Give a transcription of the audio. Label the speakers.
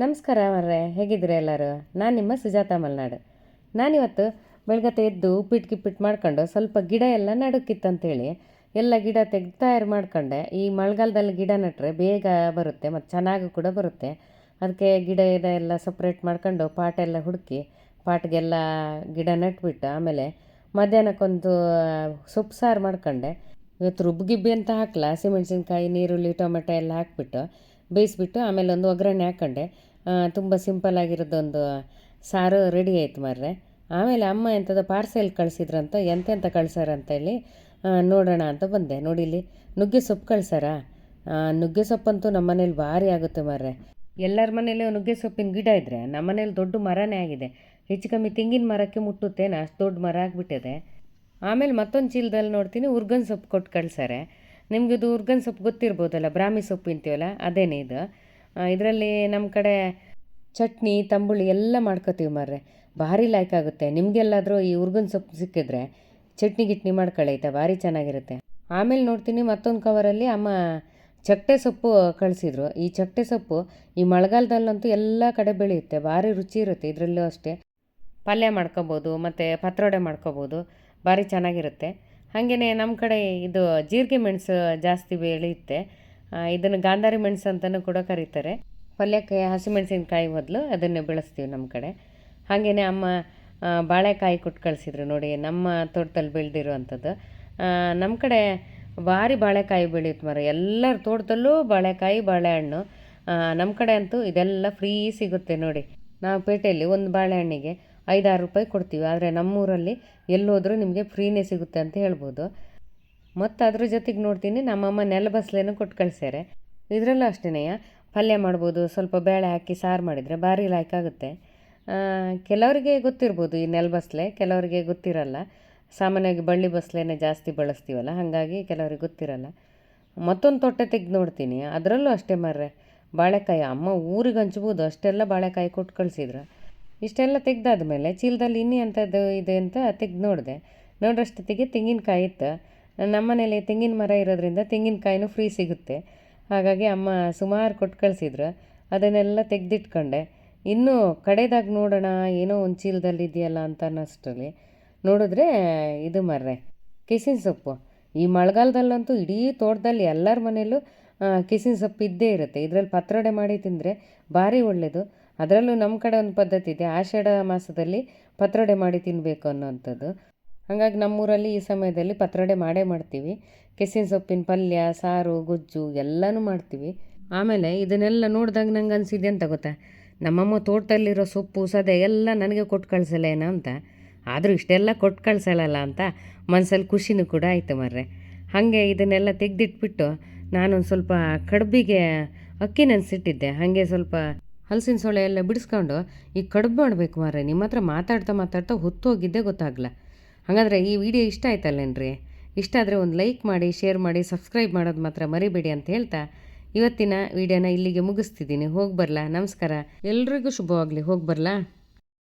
Speaker 1: ನಮಸ್ಕಾರ ಮರ್ರೆ, ಹೇಗಿದ್ದೀರಾ ಎಲ್ಲರೂ? ನಾನು ನಿಮ್ಮ ಸುಜಾತ ಮಲ್ನಾಡು. ನಾನಿವತ್ತು ಬೆಳಗತ್ತೆ ಎದ್ದು ಉಪ್ಪಿಟ್ಟು ಗಿಪ್ಪಿಟ್ಟು ಮಾಡ್ಕೊಂಡು ಸ್ವಲ್ಪ ಗಿಡ ಎಲ್ಲ ನಡುಕಿತ್ತಂತೇಳಿ ಎಲ್ಲ ಗಿಡ ತೆಗ್ದು ತಯಾರು ಮಾಡ್ಕೊಂಡೆ. ಈ ಮಳೆಗಾಲದಲ್ಲಿ ಗಿಡ ನೆಟ್ಟರೆ ಬೇಗ ಬರುತ್ತೆ ಮತ್ತು ಚೆನ್ನಾಗೂ ಕೂಡ ಬರುತ್ತೆ. ಅದಕ್ಕೆ ಗಿಡ ಎಲ್ಲ ಸಪ್ರೇಟ್ ಮಾಡ್ಕೊಂಡು ಪಾಟೆಲ್ಲ ಹುಡುಕಿ ಪಾಟ್ಗೆಲ್ಲ ಗಿಡ ನೆಟ್ಬಿಟ್ಟು ಆಮೇಲೆ ಮಧ್ಯಾಹ್ನಕ್ಕೊಂದು ಸೊಪ್ಪು ಸಾರು ಮಾಡ್ಕೊಂಡೆ. ಇವತ್ತು ರುಬ್ಬಿಗಿಬ್ಬಿ ಅಂತ ಹಾಕಲ್ಲ ಹಸಿಮೆಣ್ಸಿನ್ಕಾಯಿ ನೀರುಳ್ಳಿ ಟೊಮೆಟೊ ಎಲ್ಲ ಹಾಕ್ಬಿಟ್ಟು ಬೇಯಿಸ್ಬಿಟ್ಟು ಆಮೇಲೆ ಒಂದು ಒಗ್ಗರಣೆ ಹಾಕ್ಕೊಂಡೆ ತುಂಬ ಸಿಂಪಲ್ ಆಗಿರೋದೊಂದು ಸಾರು ರೆಡಿ ಆಯಿತು ಮಾರ್ರೆ. ಆಮೇಲೆ ಅಮ್ಮ ಎಂಥದ್ದು ಪಾರ್ಸೆಲ್ ಕಳಿಸಿದ್ರಂತ ಎಂತೆಂಥ ಅಂತೇಳಿ ನೋಡೋಣ ಅಂತ ಬಂದೆ. ನೋಡಿಲಿ ನುಗ್ಗೆ ಸೊಪ್ಪು ಕಳ್ಸಾರ? ನುಗ್ಗೆ ಸೊಪ್ಪಂತೂ ನಮ್ಮ ಮನೇಲಿ ಭಾರಿ ಆಗುತ್ತೆ ಮಾರ್ರೆ. ಎಲ್ಲರ ಮನೇಲಿ ನುಗ್ಗೆ ಸೊಪ್ಪಿನ ಗಿಡ ಇದ್ದರೆ ನಮ್ಮ ಮನೇಲಿ ದೊಡ್ಡ ಮರನೇ ಆಗಿದೆ. ಹೆಚ್ಚು ಕಮ್ಮಿ ತೆಂಗಿನ ಮರಕ್ಕೆ ಮುಟ್ಟುತ್ತೇನೆ, ಅಷ್ಟು ದೊಡ್ಡ ಮರ ಆಗಿಬಿಟ್ಟಿದೆ. ಆಮೇಲೆ ಮತ್ತೊಂದು ಚೀಲದಲ್ಲಿ ನೋಡ್ತೀನಿ ಉರ್ಗನ್ ಸೊಪ್ಪು ಕೊಟ್ಟು ಕಳ್ಸಾರೆ. ನಿಮ್ಗೆ ಇದು ಉರ್ಗನ್ ಸೊಪ್ಪು ಗೊತ್ತಿರ್ಬೋದಲ್ಲ, ಬ್ರಾಹ್ಮಿ ಸೊಪ್ಪು ಅಂತೀವಲ್ಲ, ಅದೇನೇ ಇದು. ಇದರಲ್ಲಿ ನಮ್ಮ ಕಡೆ ಚಟ್ನಿ, ತಂಬುಳಿ ಎಲ್ಲ ಮಾಡ್ಕೋತೀವಿ ಮಾರ್ರೆ. ಭಾರಿ ಲೈಕ್ ಆಗುತ್ತೆ. ನಿಮಗೆಲ್ಲಾದರೂ ಈ ಉರ್ಗನ್ ಸೊಪ್ಪು ಸಿಕ್ಕಿದ್ರೆ ಚಟ್ನಿ ಗಿಟ್ನಿ ಮಾಡ್ಕೊಳ್ಳೈತೆ ಭಾರಿ ಚೆನ್ನಾಗಿರುತ್ತೆ. ಆಮೇಲೆ ನೋಡ್ತೀನಿ ಮತ್ತೊಂದು ಕವರಲ್ಲಿ ಅಮ್ಮ ಚಟ್ಟೆ ಸೊಪ್ಪು ಕಳಿಸಿದ್ರು. ಈ ಚಟ್ಟೆ ಸೊಪ್ಪು ಈ ಮಳೆಗಾಲದಲ್ಲಂತೂ ಎಲ್ಲ ಕಡೆ ಬೆಳೆಯುತ್ತೆ, ಭಾರಿ ರುಚಿ ಇರುತ್ತೆ, ಇದರಲ್ಲೂ ಅಷ್ಟೇ. ಪಲ್ಯ ಮಾಡ್ಕೋಬೋದು, ಮತ್ತು ಪತ್ರೊಡೆ ಮಾಡ್ಕೋಬೋದು, ಭಾರಿ ಚೆನ್ನಾಗಿರುತ್ತೆ. ಹಾಗೆಯೇ ನಮ್ಮ ಕಡೆ ಇದು ಜೀರಿಗೆ ಮೆಣಸು ಜಾಸ್ತಿ ಬೆಳೆಯುತ್ತೆ. ಇದನ್ನು ಗಾಂಧಾರಿ ಮೆಣಸು ಅಂತಲೂ ಕೂಡ ಕರೀತಾರೆ. ಪಲ್ಯಕ್ಕೆ ಹಸಿಮೆಣಸಿನಕಾಯಿ ಮೊದಲು ಅದನ್ನೇ ಬೆಳೆಸ್ತೀವಿ ನಮ್ಮ ಕಡೆ. ಹಾಗೆಯೇ ಅಮ್ಮ ಬಾಳೆಕಾಯಿ ಕೊಟ್ಟು ಕಳಿಸಿದ್ರು ನೋಡಿ, ನಮ್ಮ ತೋಟದಲ್ಲಿ ಬೆಳೆದಿರುವಂಥದ್ದು. ನಮ್ಮ ಕಡೆ ಭಾರಿ ಬಾಳೆಕಾಯಿ ಬೆಳೆಯುತ್ತೆ ಮರ ಎಲ್ಲರ ತೋಟದಲ್ಲೂ ಬಾಳೆಕಾಯಿ, ಬಾಳೆಹಣ್ಣು. ನಮ್ಮ ಕಡೆ ಅಂತೂ ಇದೆಲ್ಲ ಫ್ರೀ ಸಿಗುತ್ತೆ ನೋಡಿ. ನಾವು ಪೇಟೆಯಲ್ಲಿ ಒಂದು ಬಾಳೆಹಣ್ಣಿಗೆ ಐದಾರು ರೂಪಾಯಿ ಕೊಡ್ತೀವಿ. ಆದರೆ ನಮ್ಮೂರಲ್ಲಿ ಎಲ್ಲೋದರೂ ನಿಮಗೆ ಫ್ರೀನೇ ಸಿಗುತ್ತೆ ಅಂತ ಹೇಳ್ಬೋದು. ಮತ್ತು ಅದ್ರ ಜೊತೆಗೆ ನೋಡ್ತೀನಿ, ನಮ್ಮಮ್ಮ ನೆಲಬಸ್ಲೇನೂ ಕೊಟ್ಟು ಕಳಿಸ್ಯಾರೆ. ಇದರಲ್ಲೂ ಅಷ್ಟೇ ಪಲ್ಯ ಮಾಡ್ಬೋದು, ಸ್ವಲ್ಪ ಬೇಳೆ ಹಾಕಿ ಸಾರು ಮಾಡಿದರೆ ಭಾರಿ ಲಾಯ್ಕ್ ಆಗುತ್ತೆ ಕೆಲವರಿಗೆ ಗೊತ್ತಿರ್ಬೋದು ಈ ನೆಲಬಸ್ಲೆ ಕೆಲವರಿಗೆ ಗೊತ್ತಿರಲ್ಲ. ಸಾಮಾನ್ಯವಾಗಿ ಬಳ್ಳಿ ಬಸ್ಲೆನೇ ಜಾಸ್ತಿ ಬಳಸ್ತೀವಲ್ಲ, ಹಾಗಾಗಿ ಕೆಲವ್ರಿಗೆ ಗೊತ್ತಿರಲ್ಲ. ಮತ್ತೊಂದು ತೊಟ್ಟೆ ತೆಗೆದು ನೋಡ್ತೀನಿ, ಅದರಲ್ಲೂ ಅಷ್ಟೇ ಮರ್ರೆ. ಬಾಳೆಕಾಯಿ, ಅಮ್ಮ ಊರಿಗೆ ಹಂಚ್ಬೋದು, ಅಷ್ಟೆಲ್ಲ ಬಾಳೆಕಾಯಿ ಕೊಟ್ಟು ಕಳಿಸಿದ್ರು. ಇಷ್ಟೆಲ್ಲ ತೆಗೆದಾದ್ಮೇಲೆ ಚೀಲದಲ್ಲಿ ಇನ್ನೂ ಅಂಥದ್ದು ಇದೆ ಅಂತ ತೆಗೆದು ನೋಡಿದೆ. ನೋಡೋಷ್ಟೊತ್ತಿಗೆ ತೆಂಗಿನಕಾಯಿ ಇತ್ತು. ನಮ್ಮ ಮನೇಲಿ ತೆಂಗಿನ ಮರ ಇರೋದ್ರಿಂದ ತೆಂಗಿನಕಾಯಿನೂ ಫ್ರೀ ಸಿಗುತ್ತೆ. ಹಾಗಾಗಿ ಅಮ್ಮ ಸುಮಾರು ಕೊಟ್ಟು ಕಳಿಸಿದ್ರು. ಅದನ್ನೆಲ್ಲ ತೆಗೆದಿಟ್ಕೊಂಡೆ. ಇನ್ನೂ ಕಡೆದಾಗ ನೋಡೋಣ, ಏನೋ ಒಂದು ಚೀಲದಲ್ಲಿ ಇದೆಯಲ್ಲ ಅಂತ ಅನ್ನೋಷ್ಟರಲ್ಲಿ ನೋಡಿದ್ರೆ ಇದು ಮರ್ರೆ. ಕಿಸಿನ ಸೊಪ್ಪು. ಈ ಮಳೆಗಾಲದಲ್ಲಂತೂ ಇಡೀ ತೋಟದಲ್ಲಿ ಎಲ್ಲರ ಮನೆಯಲ್ಲೂ ಕಿಸಿನ ಸೊಪ್ಪು ಇದ್ದೇ ಇರುತ್ತೆ. ಇದರಲ್ಲಿ ಪತ್ರೊಡೆ ಮಾಡಿ ತಿಂದರೆ ಭಾರಿ ಒಳ್ಳೆಯದು ಅದರಲ್ಲೂ ನಮ್ಮ ಕಡೆ ಒಂದು ಪದ್ಧತಿ ಇದೆ. ಆಷಾಢ ಮಾಸದಲ್ಲಿ ಪತ್ರೊಡೆ ಮಾಡಿ ತಿನ್ನಬೇಕು ಅನ್ನೋವಂಥದ್ದು. ಹಾಗಾಗಿ ನಮ್ಮೂರಲ್ಲಿ ಈ ಸಮಯದಲ್ಲಿ ಪತ್ರೊಡೆ ಮಾಡೇ ಮಾಡ್ತೀವಿ. ಕೆಸಿನ ಸೊಪ್ಪಿನ ಪಲ್ಯ, ಸಾರು, ಗೊಜ್ಜು ಎಲ್ಲನೂ ಮಾಡ್ತೀವಿ. ಆಮೇಲೆ ಇದನ್ನೆಲ್ಲ ನೋಡಿದಾಗ ನಂಗೆ ಅನಿಸಿದೆ ಅಂತ ಗೊತ್ತಾ? ನಮ್ಮಮ್ಮ ತೋಟದಲ್ಲಿರೋ ಸೊಪ್ಪು, ಸದೆ ಎಲ್ಲ ನನಗೆ ಕೊಟ್ಟು ಕಳಿಸಲೇನ ಅಂತ. ಆದರೂ ಇಷ್ಟೆಲ್ಲ ಕೊಟ್ಟು ಕಳಿಸಲ್ಲ ಅಂತ ಮನಸ್ಸಲ್ಲಿ ಖುಷಿನೂ ಕೂಡ ಆಯಿತು ಮರ್ರೆ. ಹಾಗೆ ಇದನ್ನೆಲ್ಲ ತೆಗೆದಿಟ್ಬಿಟ್ಟು ನಾನೊಂದು ಸ್ವಲ್ಪ ಕಡುಬಿಗೆ ಅಕ್ಕಿ ನೆನೆಸಿಟ್ಟಿದ್ದೆ ಹಾಗೆ ಸ್ವಲ್ಪ ಹಲಸಿನ ಸೊಳೆ ಎಲ್ಲ ಬಿಡಿಸ್ಕೊಂಡು ಈ ಕಡುಬು ಮಾಡಬೇಕು ಮಾರ್ರೆ. ನಿಮ್ಮ ಹತ್ರ ಮಾತಾಡ್ತಾ ಮಾತಾಡ್ತಾ ಹೊತ್ತು ಹೋಗಿದ್ದೆ ಗೊತ್ತಾಗಲ್ಲ ಹಾಗಾದರೆ ಈ ವಿಡಿಯೋ ಇಷ್ಟ ಆಯ್ತಲ್ಲೇನ್ರಿ? ಇಷ್ಟ ಆದರೆ ಒಂದು ಲೈಕ್ ಮಾಡಿ, ಶೇರ್ ಮಾಡಿ, ಸಬ್ಸ್ಕ್ರೈಬ್ ಮಾಡೋದು ಮಾತ್ರ ಮರಿಬೇಡಿ ಅಂತ ಹೇಳ್ತಾ ಇವತ್ತಿನ ವಿಡಿಯೋನ ಇಲ್ಲಿಗೆ ಮುಗಿಸ್ತಿದ್ದೀನಿ. ಹೋಗಿ ಬರಲಾ? ನಮಸ್ಕಾರ. ಎಲ್ರಿಗೂ ಶುಭವಾಗಲಿ. ಹೋಗಿ ಬರಲಾ?